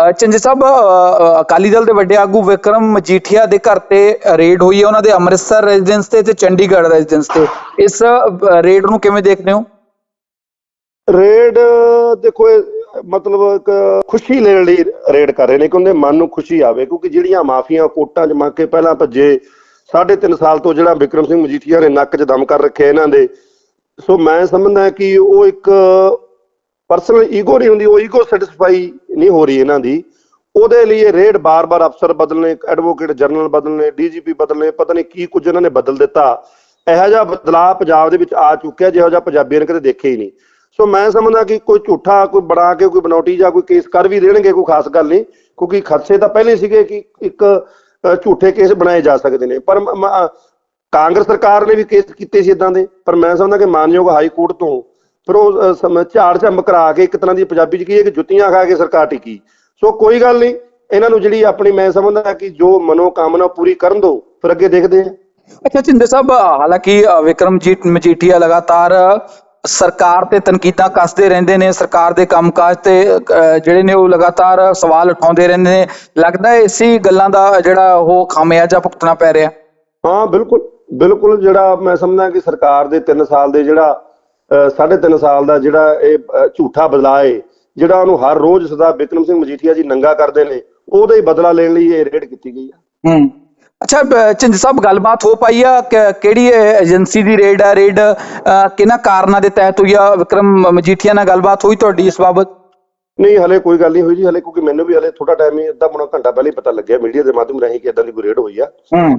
ਅ, ਸਾਹਿਬ ਅਕਾਲੀ ਦਲ ਦੇ ਵੱਡੇ ਆਗੂ ਵਿਕਰਮ ਮਜੀਠੀਆ ਦੇ ਘਰ ਤੇ ਰੇਡ ਹੋਈ ਹੈ ਉਹਨਾਂ ਦੇ ਅੰਮ੍ਰਿਤਸਰ ਰੈਜ਼ੀਡੈਂਸ ਤੇ ਤੇ ਚੰਡੀਗੜ੍ਹ ਰੈਜ਼ੀਡੈਂਸ ਤੇ। ਇਸ ਰੇਡ ਨੂੰ ਕਿਵੇਂ ਦੇਖਦੇ ਹੋ? ਰੇਡ ਦੇਖੋ ਮਤਲਬ ਖੁਸ਼ੀ ਲੈਣ ਲਈ ਰੇਡ ਕਰ ਰਹੇ ਨੇ ਕਿਉਂਕਿ ਮਨ ਨੂੰ ਖੁਸ਼ੀ ਆਵੇ ਕਿਉਂਕਿ ਜਿਹੜੀਆਂ ਮਾਫੀਆਂ ਕੋਟਾਂ 'ਚ ਮੰਗ ਕੇ ਪਹਿਲਾਂ ਭੱਜੇ ਸਾਢੇ ਤਿੰਨ ਸਾਲ ਤੋਂ ਜਿਹੜਾ ਵਿਕਰਮ ਸਿੰਘ ਮਜੀਠੀਆ ਨੇ ਨੱਕ 'ਚ ਦਮ ਕਰ ਰੱਖਿਆ ਇਹਨਾਂ ਦੇ। ਸੋ ਮੈਂ ਸਮਝਦਾ ਕਿ ਉਹ ਇੱਕ ਪਰਸਨਲ ਈਗੋ ਨਹੀਂ ਹੁੰਦੀ, ਉਹ ਈਗੋ ਸੈਟੀਸਫਾਈ ਨਹੀਂ ਹੋ ਰਹੀ ਇਹਨਾਂ ਦੀ। ਉਹਦੇ ਲਈ ਇਹ ਰੇਡ ਬਾਰ-ਬਾਰ ਅਫਸਰ ਬਦਲਨੇ ਐਡਵੋਕੇਟ ਜਨਰਲ ਬਦਲਨੇ ਡੀਜੀਪੀ ਬਦਲਨੇ, ਪਤਾ ਨਹੀਂ ਕੀ ਕੁਝ ਇਹਨਾਂ ਨੇ ਬਦਲ ਦਿੱਤਾ। ਇਹੋ ਜਿਹਾ ਬਦਲਾਅ ਪੰਜਾਬ ਦੇ ਵਿੱਚ ਆ ਚੁੱਕਿਆ, ਜਿਹੋ ਜਿਹਾ ਪੰਜਾਬੀਆਂ ਨੇ ਕਦੇ ਦੇਖਿਆ ਹੀ ਨਹੀਂ। ਸੋ ਮੈਂ ਸਮਝਦਾ ਕਿ ਕੋਈ ਝੂਠਾ, ਕੋਈ ਬਣਾ ਕੇ, ਕੋਈ ਬਣਾਉਟੀ ਜਾਂ ਕੋਈ ਕੇਸ ਕਰ ਵੀ ਦੇਣਗੇ, ਕੋਈ ਖਾਸ ਗੱਲ ਨਹੀਂ, ਕਿਉਂਕਿ ਖਰਚੇ ਤਾਂ ਪਹਿਲੇ ਸੀਗੇ ਕਿ ਇੱਕ ਝੂਠੇ ਕੇਸ ਬਣਾਏ ਜਾ ਸਕਦੇ ਨੇ। ਪਰ ਕਾਂਗਰਸ ਸਰਕਾਰ ਨੇ ਵੀ ਕੇਸ ਕੀਤੇ ਸੀ ਇਦਾਂ ਦੇ। ਪਰ ਮੈਂ ਸਮਝਦਾ ਕਿ ਮਾਨਯੋਗ ਹਾਈ ਕੋਰਟ ਤੋਂ ਫਿਰ ਉਹ ਸਮ- ਝਾੜ ਝੰਬ ਕਰਾ ਕੇ ਇੱਕ ਤਰ੍ਹਾਂ ਦੀ ਪੰਜਾਬੀ ਚ ਕੀ ਹੈ ਕਿ ਜੁੱਤੀਆਂ ਖਾ ਕੇ ਸਰਕਾਰ ਟਿਕੀ। ਸੋ ਕੋਈ ਗੱਲ ਨਹੀਂ ਇਹਨਾਂ ਨੂੰ ਜਿਹੜੀ ਆਪਣੀ ਮੈਂ ਸਮਝਦਾ ਕਿ ਜੋ ਮਨੋ ਕਾਮਨਾ ਪੂਰੀ ਕਰਨ ਦੋ ਫਿਰ ਅੱਗੇ ਦੇਖਦੇ ਹਾਂ। ਅੱਛਾ ਝਿੰਦੇ ਸਾਹਿਬ ਹਾਲਾਂਕਿ ਅ, ਵਿਕਰਮਜੀਤ ਮਜੀਠੀਆ ਲਗਾਤਾਰ ਸਰਕਾਰ ਤੇ ਤਨਕੀਦਾਂ ਕੱਸਦੇ ਰਹਿੰਦੇ ਨੇ ਸਰਕਾਰ ਦੇ ਕੰਮਕਾਜ ਤੇ ਅ, ਜਿਹੜੇ ਨੇ ਉਹ ਲਗਾਤਾਰ ਸਵਾਲ ਉਠਾਉਂਦੇ ਰਹਿੰਦੇ ਨੇ। ਲੱਗਦਾ ਹੈ ਇਸੇ ਗੱਲਾਂ ਦਾ ਜਿਹੜਾ ਉਹ ਖਾਮਿਆਜਾ ਭੁਗਤਣਾ ਪੈ ਰਿਹਾ। ਹਾਂ ਬਿਲਕੁਲ ਬਿਲਕੁਲ ਜਿਹੜਾ ਮੈਂ ਸਮਝਦਾ ਕਿ ਸਰਕਾਰ ਦੇ 3 ਸਾਲ ਦੇ ਜਿਹੜਾ ਅ, ਸਾਢੇ 3 ਸਾਲ ਦਾ ਜਿਹੜਾ ਇਹ ਝੂਠਾ ਬਦਲਾਅ ਹੈ ਜਿਹੜਾ ਉਹਨੂੰ ਹਰ ਰੋਜ਼ ਸਦਾ ਬਿਕਰਮ ਸਿੰਘ ਮਜੀਠੀਆ ਜੀ ਨੰਗਾ ਕਰਦੇ ਨੇ ਉਹਦਾ ਹੀ ਬਦਲਾ ਲੈਣ ਲਈ ਇਹ ਰੇਡ ਕੀਤੀ ਗਈ ਹੂੰ। ਅੱਛਾ ਝਿੰਦ ਸਾਹਿਬ ਗੱਲਬਾਤ ਹੋ ਪਾਈ ਆ? ਕਿਹੜੀ ਏਜੰਸੀ ਦੀ ਰੇਡ ਆ? ਰੇਡ ਕਿਹਨਾਂ ਕਾਰਨਾਂ ਦੇ ਤਹਿਤ ਹੋਈ ਆ? ਵਿਕਰਮ ਮਜੀਠੀਆ ਨਾਲ ਗੱਲਬਾਤ ਹੋਈ ਤੁਹਾਡੀ ਇਸ ਬਾਬਤ? ਨਹੀਂ ਹਲੇ ਕੋਈ ਗੱਲ ਨਹੀਂ ਹੋਈ ਜੀ ਹਲੇ ਕਿਉਂਕਿ ਮੈਨੂੰ ਵੀ ਹਲੇ ਥੋੜਾ ਟਾਈਮ ਹੀ ਅੱਧਾ ਪੌਣਾ ਘੰਟਾ ਪਹਿਲੇ ਹੀ ਪਤਾ ਲੱਗਿਆ ਮੀਡੀਆ ਦੇ ਮਾਧਿਅਮ ਰਾਹੀਂ ਕਿ ਇਦਾਂ ਦੀ ਕੋਈ ਰੇਡ ਹੋਈ ਆ। ਹੂੰ।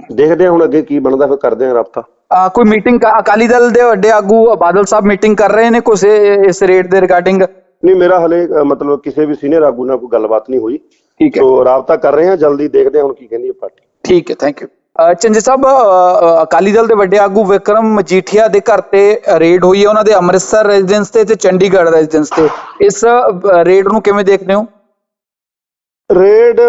ਦੇਖਦੇ ਹਾਂ ਹੁਣ ਅੱਗੇ ਕੀ ਬਣਦਾ ਫਿਰ ਕਰਦੇ ਹਾਂ ਰਾਬਤਾ। ਅ, ਕੋਈ ਮੀਟਿੰਗ ਅਕਾਲੀ ਦਲ ਦੇ ਵੱਡੇ ਆਗੂ ਬਾਦਲ ਸਾਹਿਬ ਮੀਟਿੰਗ ਕਰ ਰਹੇ ਨੇ ਇਹ- ਇਸ ਰੇਡ ਦੇ ਰਿਗਾਰਡਿੰਗ ਨਹੀਂ ਮੇਰਾ ਹਲੇ ਅ, ਮਤਲਬ ਕਿਸੇ ਵੀ ਸੀਨੀਅਰ ਆਗੂ ਨਾਲ ਕੋਈ ਗੱਲਬਾਤ ਨਹੀਂ ਹੋਈ। ਠੀਕ ਹੈ। ਸੋ ਰਾਬਤਾ ਕਰ ਰਹੇ ਹਾਂ ਜਲਦੀ ਦੇਖਦੇ ਹਾਂ ਹੁਣ ਕੀ ਕਹਿੰਦੀ ਹੈ ਪਾਰਟੀ। ਠੀਕ ਹੈ ਥੈਂਕ ਯੂ ਚੰਜੇ ਸਾਹਿਬ ਅਕਾਲੀ ਦਲ ਦੇ ਵੱਡੇ ਆਗੂ ਵਿਕਰਮ ਮਜੀਠੀਆ ਦੇ ਘਰ ਤੇ ਰੇਡ ਹੋਈ ਹੈ ਉਹਨਾਂ ਦੇ ਅੰਮ੍ਰਿਤਸਰ ਰੈਜ਼ੀਡੈਂਸ ਤੇ ਤੇ ਚੰਡੀਗੜ੍ਹ ਰੈਜ਼ੀਡੈਂਸ ਤੇ। ਇਸ ਰੇਡ ਨੂੰ ਕਿਵੇਂ ਦੇਖਦੇ ਹੋ? ਰੇਡ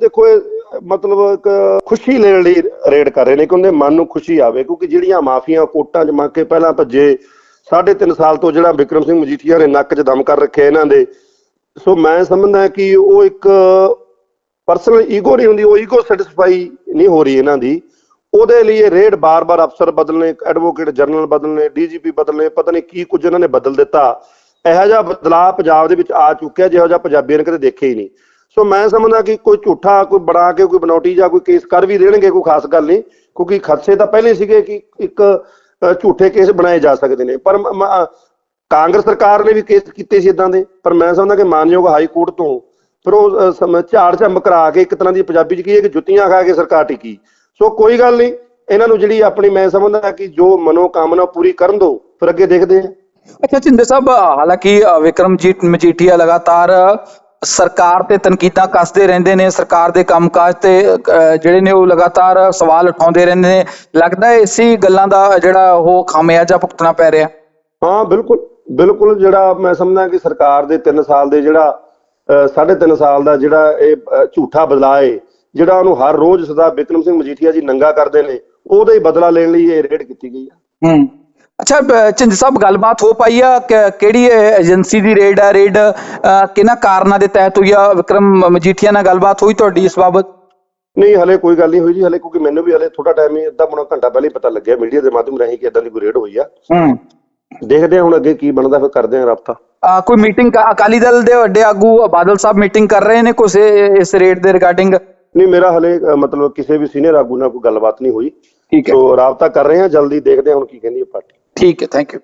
ਦੇਖੋ ਇਹ ਮਤਲਬ ਇੱਕ ਖੁਸ਼ੀ ਲੈਣ ਲਈ ਰੇਡ ਕਰ ਰਹੇ ਨੇ ਕਿਉਂਕਿ ਮਨ ਨੂੰ ਖੁਸ਼ੀ ਆਵੇ, ਕਿਉਂਕਿ ਜਿਹੜੀਆਂ ਮਾਫੀਆਂ ਕੋਟਾਂ 'ਚ ਮੰਗ ਕੇ ਪਹਿਲਾਂ ਭੱਜੇ, ਸਾਢੇ ਤਿੰਨ ਸਾਲ ਤੋਂ ਜਿਹੜਾ ਵਿਕਰਮ ਸਿੰਘ ਮਜੀਠੀਆ ਨੇ ਨੱਕ 'ਚ ਦਮ ਕਰ ਰੱਖਿਆ ਇਹਨਾਂ ਦੇ। ਸੋ ਮੈਂ ਸਮਝਦਾ ਕਿ ਉਹ ਇੱਕ ਪਰਸਨਲ ਈਗੋ ਨਹੀਂ ਹੁੰਦੀ, ਉਹ ਈਗੋ ਸੈਟੀਸਫਾਈ ਨਹੀਂ ਹੋ ਰਹੀ ਇਹਨਾਂ ਦੀ। ਉਹਦੇ ਲਈ ਇਹ ਰੇਡ ਬਾਰ-ਬਾਰ ਅਫਸਰ ਬਦਲਨੇ ਐਡਵੋਕੇਟ ਜਨਰਲ ਬਦਲਨੇ ਡੀਜੀਪੀ ਬਦਲਨੇ, ਪਤਾ ਨਹੀਂ ਕੀ ਕੁਝ ਇਹਨਾਂ ਨੇ ਬਦਲ ਦਿੱਤਾ। ਇਹੋ ਜਿਹਾ ਬਦਲਾਅ ਪੰਜਾਬ ਦੇ ਵਿੱਚ ਆ ਚੁੱਕਿਆ, ਜਿਹੋ ਜਿਹਾ ਪੰਜਾਬੀਆਂ ਨੇ ਕਦੇ ਦੇਖਿਆ ਹੀ ਨਹੀਂ। ਸੋ ਮੈਂ ਸਮਝਦਾ ਕਿ ਕੋਈ ਝੂਠਾ ਕੋਈ ਬਣਾ ਕੇ ਕੋਈ ਬਨੌਟੀ ਜਾਂ ਕੋਈ ਕੇਸ ਕਰ ਵੀ ਦੇਣਗੇ ਕੋਈ ਖਾਸ ਗੱਲ ਨਹੀਂ ਕਿਉਂਕਿ ਖਦਸ਼ੇ ਤਾਂ ਪਹਿਲੇ ਸੀਗੇ ਕਿ ਇੱਕ ਝੂਠੇ ਕੇਸ ਬਣਾਏ ਜਾ ਸਕਦੇ ਨੇ। ਪਰ ਕਾਂਗਰਸ ਸਰਕਾਰ ਨੇ ਵੀ ਕੇਸ ਕੀਤੇ ਸੀ ਇਦਾਂ ਦੇ ਪਰ ਮੈਂ ਸਮਝਦਾ ਕਿ ਮਾਨਯੋਗ ਹਾਈ ਕੋਰਟ ਤੋਂ ਫਿਰ ਉਹ ਝਾੜ ਝੰਬ ਕਰਾ ਕੇ ਇੱਕ ਤਰ੍ਹਾਂ ਦੀ ਪੰਜਾਬੀ ਚ ਕੀ ਹੈ ਕਿ ਜੁੱਤੀਆਂ ਖਾ ਕੇ ਸਰਕਾਰ ਟਿਕੀ। ਸੋ ਕੋਈ ਗੱਲ ਨਹੀਂ ਇਹਨਾਂ ਨੂੰ ਜਿਹੜੀ ਆਪਣੀ ਮੈਂ ਸਮਝਦਾ ਕਿ ਜੋ ਮਨੋ ਕਾਮਨਾ ਪੂਰੀ ਕਰਨ ਦੋ ਫਿਰ ਅੱਗੇ ਦੇਖਦੇ ਹਾਂ। ਅੱਛਾ ਝਿੰਦੇ ਸਾਹਿਬ ਹਾਲਾਂਕਿ ਅ, ਵਿਕਰਮਜੀਤ ਮਜੀਠੀਆ ਲਗਾਤਾਰ ਸਰਕਾਰ ਤੇ ਤਨਕੀਦਾਂ ਕੱਸਦੇ ਰਹਿੰਦੇ ਨੇ ਸਰਕਾਰ ਦੇ ਕੰਮਕਾਜ ਤੇ ਜਿਹੜੇ ਨੇ ਉਹ ਲਗਾਤਾਰ ਸਵਾਲ ਉਠਾਉਂਦੇ ਰਹਿੰਦੇ ਨੇ। ਲੱਗਦਾ ਹੈ ਇਸੇ ਗੱਲਾਂ ਦਾ ਜਿਹੜਾ ਉਹ ਖਾਮਿਆਜਾ ਭੁਗਤਣਾ ਪੈ ਰਿਹਾ। ਹਾਂ ਬਿਲਕੁਲ ਬਿਲਕੁਲ ਜਿਹੜਾ ਮੈਂ ਸਮਝਦਾ ਕਿ ਸਰਕਾਰ ਦੇ 3 ਸਾਲ ਦੇ ਜਿਹੜਾ ਅ, ਸਾਢੇ 3 ਸਾਲ ਦਾ ਜਿਹੜਾ ਇਹ ਝੂਠਾ ਬਦਲਾਅ ਹੈ ਜਿਹੜਾ ਉਹਨੂੰ ਹਰ ਰੋਜ਼ ਸਦਾ ਬਿਕਰਮ ਸਿੰਘ ਮਜੀਠੀਆ ਜੀ ਨੰਗਾ ਕਰਦੇ ਨੇ ਉਹਦਾ ਹੀ ਬਦਲਾ ਲੈਣ ਲਈ ਇਹ ਰੇਡ ਕੀਤੀ ਗਈ ਹੈ ਹੂੰ। ਅੱਛਾ ਝਿੰਦ ਸਾਹਿਬ ਗੱਲਬਾਤ ਹੋ ਪਾਈ ਆ? ਕਿਹੜੀ ਏਜੰਸੀ ਦੀ ਰੇਡ ਆ? ਰੇਡ ਕਿਹਨਾਂ ਕਾਰਨਾਂ ਦੇ ਤਹਿਤ ਹੋਈ ਆ? ਵਿਕਰਮ ਮਜੀਠੀਆ ਨਾਲ ਗੱਲਬਾਤ ਹੋਈ ਤੁਹਾਡੀ ਇਸ ਬਾਬਤ? ਨਹੀਂ ਹਲੇ ਕੋਈ ਗੱਲ ਨਹੀਂ ਹੋਈ ਜੀ। ਹਲੇ ਕਿਉਂਕਿ ਮੈਨੂੰ ਵੀ ਹਲੇ ਥੋੜਾ ਟਾਈਮ ਹੀ ਅੱਧਾ ਪੌਣਾ ਘੰਟਾ ਪਹਿਲੇ ਹੀ ਪਤਾ ਲੱਗਿਆ। ਮੀਡੀਆ ਦੇ ਮਾਧਿਅਮ ਰਾਹੀਂ ਕਿ ਇਦਾਂ ਦੀ ਕੋਈ ਰੇਡ ਹੋਈ ਆ। ਹੂੰ। ਦੇਖਦੇ ਹਾਂ ਹੁਣ ਅੱਗੇ ਕੀ ਬਣਦਾ ਫਿਰ ਕਰਦੇ ਹਾਂ ਰਾਬਤਾ। ਕੋਈ ਮੀਟਿੰਗ ਅਕਾਲੀ ਦਲ ਦੇ ਵੱਡੇ ਆਗੂ ਬਾਦਲ ਸਾਹਿਬ ਮੀਟਿੰਗ ਕਰ ਰਹੇ ਨੇ ਇਹ- ਇਸ ਰੇਡ ਦੇ ਰਿਗਾਰਡਿੰਗ ਨਹੀਂ ਮੇਰਾ ਹਲੇ ਮਤਲਬ ਕਿਸੇ ਵੀ ਸੀਨੀਅਰ ਆਗੂ ਨਾਲ ਕੋਈ ਗੱਲਬਾਤ ਨਹੀਂ ਹੋਈ। ਠੀਕ ਹੈ। ਸੋ ਰਾਬਤਾ ਕਰ ਰਹੇ ਹਾਂ ਜਲਦੀ ਦੇਖਦੇ ਹਾਂ ਹੁਣ ਕੀ ਕਹਿੰਦੀ ਹੈ ਪਾਰਟੀ। ਠੀਕ ਹੈ ਥੈਂਕ ਯੂ